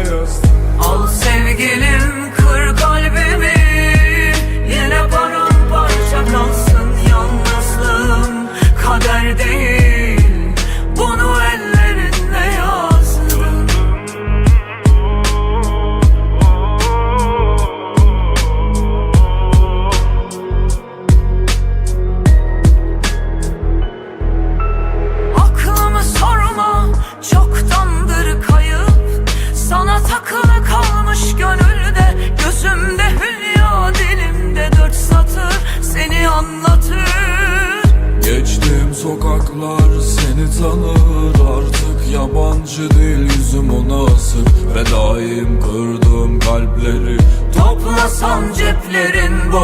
jest anlatır. Geçtiğim sokaklar seni tanır. Artık yabancı değil yüzüm ona asık Fedaim kırdığım kalpleri. Toplasan ceplerin boş